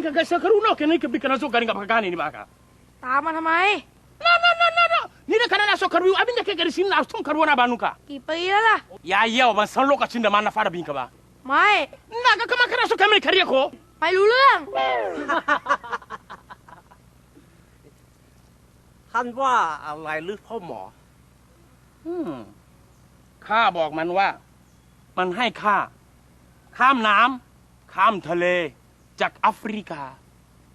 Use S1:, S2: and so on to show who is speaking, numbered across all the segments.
S1: นี่ก็
S2: กระเซาะกระรูนอกแค่นี้ก็บิกระสุกกันกับพักการนี่บ้าค่ะ
S3: ตามมาทำไม
S2: no no no no no นี่นะขนาดสุขวิวอะบินจะเกิดสิ่งนั้นต้องคารวนาบานุกะ
S3: กี่ปีแล้วล่ะ
S2: ยาเยาว์มันสั่งโลกชินเดมานน่าฟาดบินกับบ้า
S3: ไม่
S2: น่าก็มาขนาดสุข
S3: ไม่คารีโคไม่รู้เรื่อง
S4: ท่านว่าอะไรลึอพ่อหมอ
S2: อืมข้าบอกมันว่า มันให้ข้าข้ามน้ำข้ามทะเล จากแอฟริกา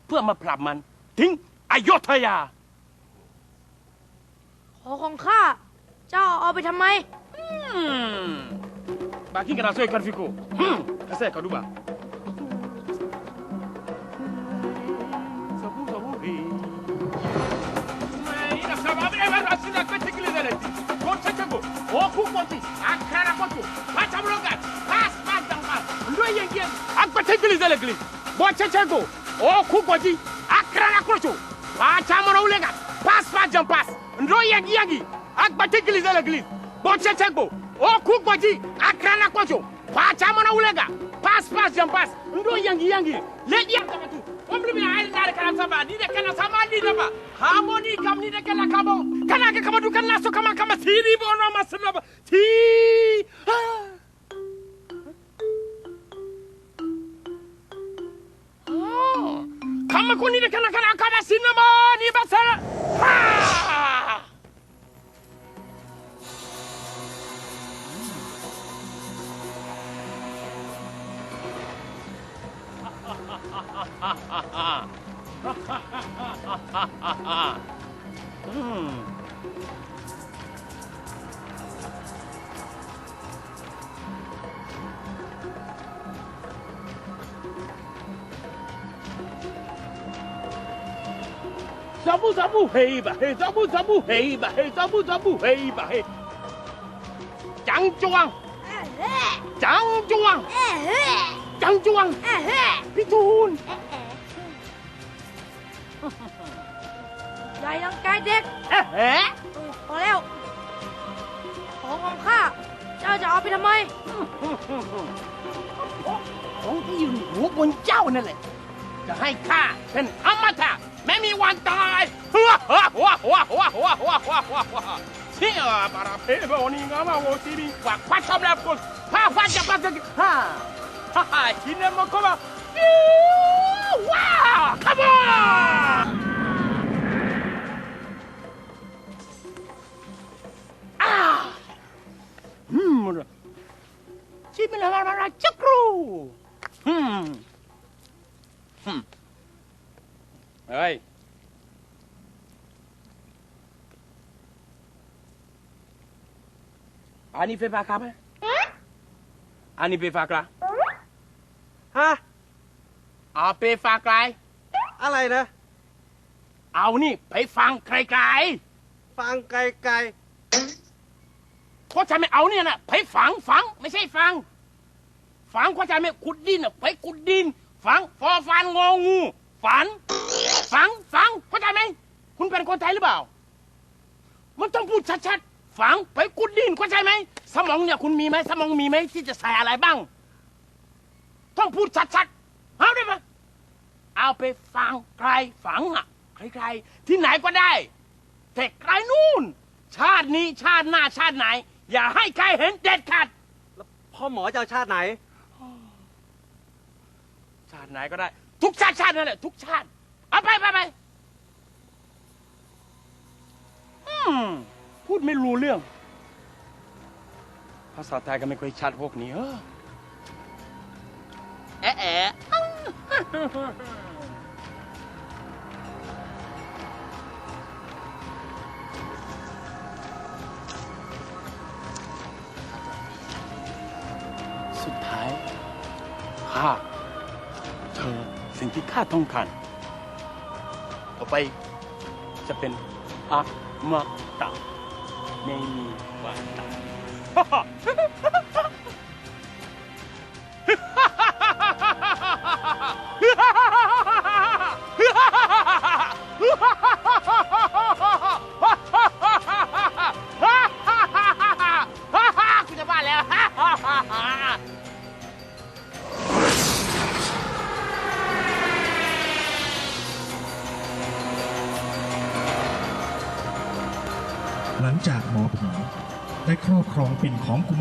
S2: เพื่อมาปรับมันถึงอโยธยา
S3: ขอของข้า เจ้าเอาไปทำไม
S2: Bakin kena soe karfiko. Hmm. Kese kaduba. Sabu sabu re. Ina sabu abi ever asina kwe tekile deleti. Kon chechego. Oku koti. Akara koto. Pacha blogat. Pas pas dang pas. Ndo yengi. Akwe tekile deleti. bochechego o kugoji akrana krocho pa chamona ulega pass pass jam pass. Ndo yangi yangi akbati glize la glize. Bochechego o kugoji akrana krocho pa chamona ulega pass pass jam pass. Ndo yangi yangi ledi akabatu omlimi ay nare kana samba ni de kana samba ni de ba. Hamoni kam ni de kana kabo. Kana ke kabadu kana so kama kama. Siri bono masna ti ah. Mama kunidekanakan akaba sinama ni basara. Ha! Hmm. Zabu zabu hey ba hey zabu zabu hey ba hey zabu zabu hey ba hey. Chang chuang, chang chuang, chang chuang. พี่จูน
S3: ใหญ่รังกายเด็ก
S2: เอ๊ะเอ๊ะ
S3: เออพอแล้วของของข้าเจ้าจะเอาไปทำไม
S2: ของที่อยู่ในหัวบนเจ้านั่นแหละ จะให้ข้าเป็นอมตะ Mammy one die! Come on ah hmm chimila mara อันนี้เป็นปากกาไหมอันนี้เป็นปากกา
S4: ฮะ
S2: เอาไปฝากไกล
S4: อะไรนะ
S2: เอานี่ไปฟังไกล
S4: ฟังไกลไกล
S2: ๆเพราะฉันไม่เอาเนี่ยนะไปฝังฝังไม่ใช่ฟัง ฝังเพราะฉันไม่ขุดดินน่ะไปขุดดิน ฝังฟอฟันงองู ฝัน ฝังฝังเข้าใจไหมคุณเป็นคนไทยหรือเปล่า มันต้องพูดชัดๆ ฝังไปกุดดินเข้าใจไหม สมองเนี่ยคุณมีไหมสมองมีไหมที่จะใส่อะไรบ้าง ต้องพูดชัดๆเอาได้ไหมเอาไปฝังไกลฝังอะไกลๆที่ไหนก็ได้ แต่ไกลนู่น ชาตินี้ชาติหน้าชาติไหน อย่าให้ใครเห็นเด็ดขาด
S4: พ่อหมอจะเอาชาติไหน
S2: ชาติไหนก็ได้ ทุกชาติชาตินั่นแหละทุกชาติ เอาไปไปไปอืม พูดไม่รู้เรื่อง ภาษาไทยก็ไม่ค่อยชัดพวกนี้เออแอะแอะสุดท้ายข้าเธอสิ่งที่ข้าต้องการต่อไปจะเป็นอมตะ ไม่มีวันต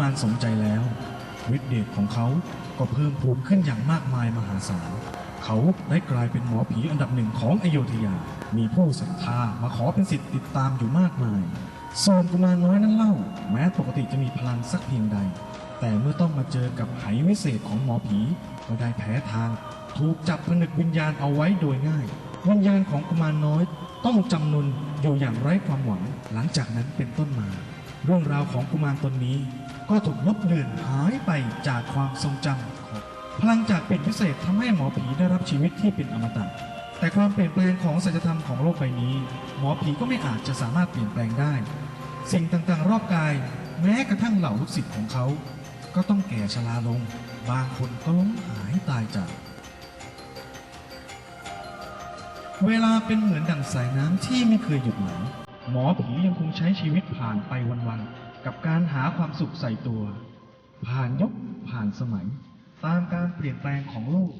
S2: า
S1: รสมใจแล้ว ฤทธิ์เดชของเขาก็เพิ่มพูนขึ้นอย่างมากมายมหาศาล เขาได้กลายเป็นหมอผีอันดับหนึ่งของอโยธยา มีผู้ศรัทธามาขอเป็นสิทธิ์ติดตามอยู่มากมาย ส่วนกุมารน้อยนั้นเล่า แม้ปกติจะมีพลังสักเพียงใด แต่เมื่อต้องมาเจอกับไหวิเศษของหมอผี ก็ได้แพ้ทาง ถูกจับผนึกวิญญาณเอาไว้โดยง่าย วิญญาณของกุมารน้อยต้องจำนนอยู่อย่างไร้ความหวัง หลังจากนั้นเป็นต้นมา เรื่องราวของกุมารตนนี้ ก็ถูกลบเลือนหายไปจากความทรงจำพลังจากเป็นพิเศษทำให้หมอผีได้รับชีวิตที่เป็นอมตะแต่ความเปลี่ยนแปลงของสัจธรรมของโลกใบนี้ หมอผีก็ไม่อาจจะสามารถเปลี่ยนแปลงได้ สิ่งต่างๆ รอบกาย แม้กระทั่งเหล่าลูกศิษย์ของเขา ก็ต้องแก่ชราลง บางคนก็ล้มหายตายจาก เวลาเป็นเหมือนดั่งสายน้ำที่ไม่เคยหยุดไหลหมอผียังคงใช้ชีวิตผ่านไปวันๆ กับการหาความสุขใส่ตัว ผ่านยุคผ่านสมัย ตามการเปลี่ยนแปลงของโลก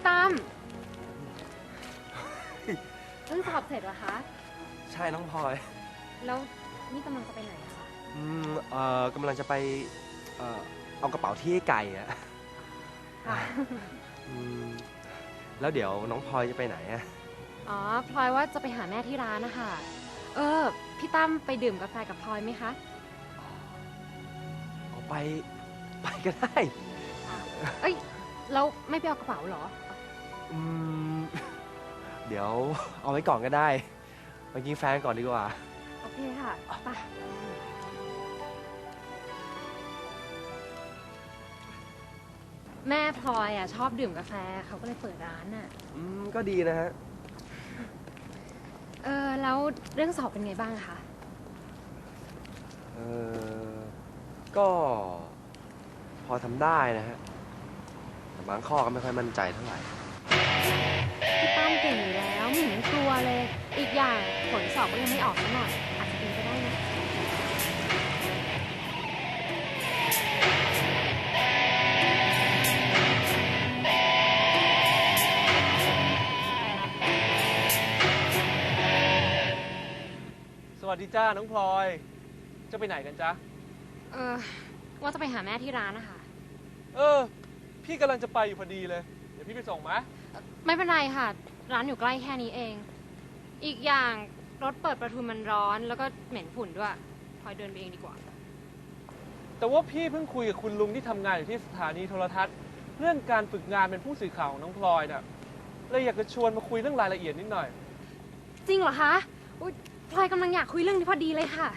S5: พี่ตั้มเพิ่งสอบเสร็จเหรอคะ
S6: ใช่น้องพลอย
S5: แล้วนี่กำลังจะไปไหนอะคะ
S6: อืมเอ่อกำลังจะไปเอ่อเอากระเป๋าที่ให้ไก่อะ
S5: ค่ะ
S6: อืมแล้วเดี๋ยวน้องพลอยจะไปไหนอะ
S5: อ๋อพลอยว่าจะไปหาแม่ที่ร้านนะคะ
S6: อ
S5: ออ พี่ตั้มไปดื่มกาแฟกับพลอยไหมคะ
S6: เอาไปไปก็ได้
S5: เอ้ยเราไม่ไปเอากระเป๋าเหรอ
S6: อืม เดี๋ยวเอาไว้ก่อนก็ได้ไปกินแฟนก่อนดีกว่า
S5: โอเคค่ะไปแม่พลอยอะชอบดื่มกาแฟเขาก็เลยเปิดร้านอะ
S6: อืม ก็ดีนะฮะ
S5: เออแล้วเรื่องสอบเป็นไงบ้างคะ
S6: เออ ก็พอทำได้นะฮะ แต่บางข้อก็ไม่ค่อยมั่นใจเท่าไหร่
S5: อบก็ยังไม่ออกซะหน่อยอาจจะเป็นไปได้นะ
S7: สวัสดีจ้าน้องพลอย จะไปไหนกันจ๊ะ
S5: เออ ว่าจะไปหาแม่ที่ร้านนะคะ
S7: เออ พี่กำลังจะไปอยู่พอดีเลย เดี๋ยวพี่ไปส่งไหม
S5: ไม่เป็นไรค่ะ ร้านอยู่ใกล้แค่นี้เอง อีกอย่าง รถเปิดประทุนมันร้อน แล้วก็เหม็นฝุ่นด้วยพลอยเดินไปเองดีกว่า
S7: แต่ว่าพี่เพิ่งคุยกับคุณลุงที่ทำงานอยู่ที่สถานีโทรทัศน์ เรื่องการฝึกงานเป็นผู้สื่อข่าวของน้องพลอยน่ะเลยอยากจะชวนมาคุยเรื่องรายละเอียดนิดหน่อย
S5: จริงเหรอคะอุ๊ยพลอยกำลังอยากคุยเรื่องนี้พอดีเลยค่ะ